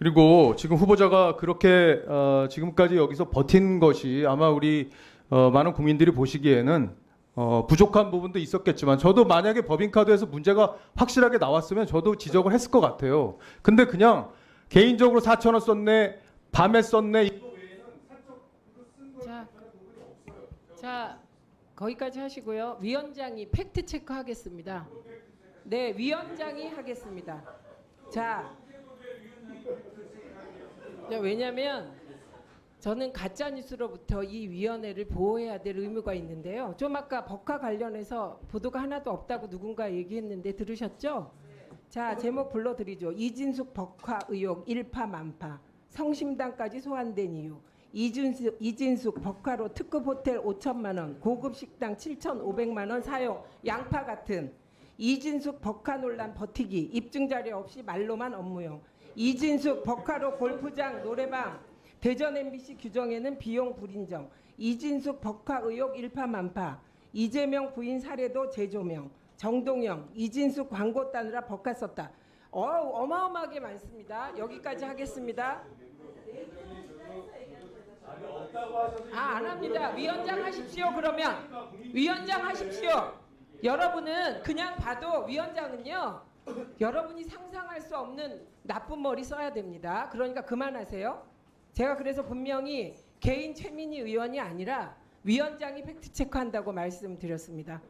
그리고 지금 후보자가 그렇게 어, 지금까지 여기서 버틴 것이 아마 우리 어, 많은 국민들이 보시기에는 어, 부족한 부분도 있었겠지만 저도 만약에 법인카드에서 문제가 확실하게 나왔으면 저도 지적을 했을 것 같아요. 근데 그냥 개인적으로 4천 원 썼네, 밤에 썼네. 자, 자 거기까지 하시고요. 위원장이 팩트 체크 하겠습니다. 네, 위원장이 하겠습니다. 자, 자, 왜냐하면 저는 가짜 뉴스로부터 이 위원회를 보호해야 될 의무가 있는데요. 좀 아까 법과 관련해서 보도가 하나도 없다고 누군가 얘기했는데 들으셨죠? 자, 제목 불러드리죠. 이진숙 법화 의혹 일파만파 성심당까지 소환된 이유. 이준수, 이진숙 법화로 특급 호텔 5천만 원, 고급 식당 7,500만 원 사용, 양파 같은 이진숙 법화 논란 버티기, 입증 자료 없이 말로만 업무용. 이진숙 법화로 골프장, 노래방, 대전 MBC 규정에는 비용 불인정. 이진숙 법화 의혹 일파만파. 이재명 부인 사례도 재조명. 정동영, 이진숙 광고 따느라 법화 썼다. 어, 어마어마하게 많습니다. 여기까지 하겠습니다. 아, 안 합니다. 위원장 하십시오. 그러면 위원장 하십시오. 여러분은 그냥 봐도 위원장은요. 여러분이 상상할 수 없는 나쁜 머리 써야 됩니다. 그러니까 그만하세요. 제가 그래서 분명히 개인 최민희 의원이 아니라 위원장이 팩트 체크한다고 말씀드렸습니다.